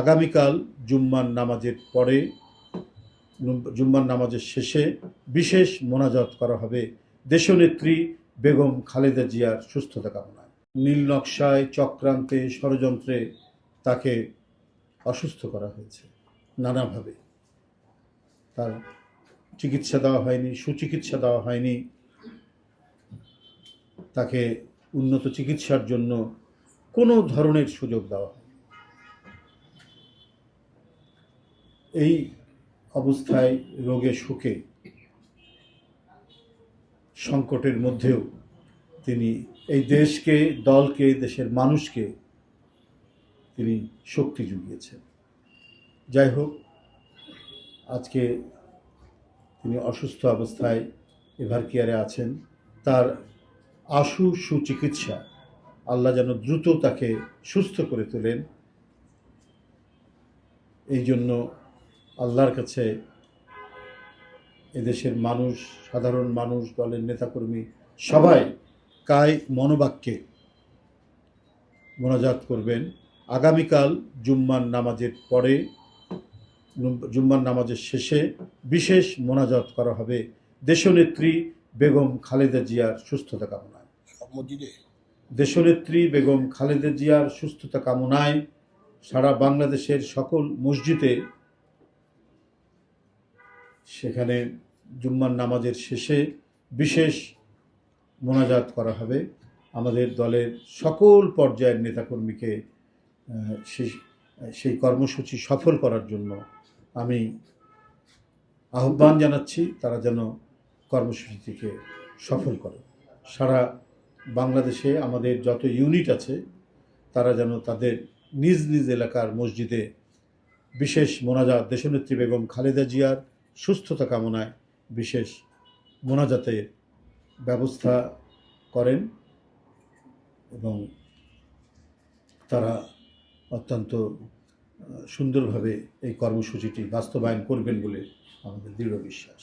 আগামীকাল জুম্মার নামাজের পরে, জুম্মার নামাজের শেষে বিশেষ মোনাজাত করা হবে। দেশনেত্রী বেগম খালেদা জিয়ার সুস্থতা কামনায়। নীল নকশায়, চক্রান্তে, ষড়যন্ত্রে তাকে অসুস্থ করা হয়েছে। নানাভাবে তার চিকিৎসা দেওয়া হয়নি, সুচিকিৎসা দেওয়া হয়নি। তাকে উন্নত চিকিৎসার জন্য কোনো ধরনের সুযোগ দেওয়া হয় এই অবস্থায় রোগে সুখে সংকটের মধ্যেও তিনি এই দেশকে, দলকে, দেশের মানুষকে তিনি শক্তি জুগিয়েছেন। যাই হোক, আজকে তিনি অসুস্থ অবস্থায় এভার কেয়ারে আছেন। তার আশু সুচিকিৎসা আল্লাহ যেন দ্রুত তাকে সুস্থ করে তোলেন। এই জন্য আল্লাহর কাছে এদেশের মানুষ সাধারণ মানুষ দলের নেতাকর্মী সবাই কায় মনোবাক্যে মোনাজাত করবেন। আগামীকাল জুম্মার নামাজের পরে জুম্মার নামাজের শেষে বিশেষ মোনাজাত করা হবে। দেশনেত্রী বেগম খালেদা জিয়ার সুস্থতা কামনায়। দেশনেত্রী বেগম খালেদা জিয়ার সুস্থতা কামনায় সারা বাংলাদেশের সকল মসজিদে সেখানে জুম্মার নামাজের শেষে বিশেষ মোনাজাত করা হবে। আমাদের দলের সকল পর্যায়ের নেতাকর্মীকে সেই সেই কর্মসূচি সফল করার জন্য আমি আহ্বান জানাচ্ছি, তারা যেন কর্মসূচিটিকে সফল করে। সারা বাংলাদেশে আমাদের যত ইউনিট আছে, তারা যেন তাদের নিজ নিজ এলাকার মসজিদে বিশেষ মোনাজাত, দেশনেত্রী বেগম খালেদা জিয়ার সুস্থতা কামনায় বিশেষ মোনাজাতের ব্যবস্থা করেন এবং তারা অত্যন্ত সুন্দরভাবে এই কর্মসূচিটি বাস্তবায়ন করবেন বলে আমাদের দৃঢ় বিশ্বাস।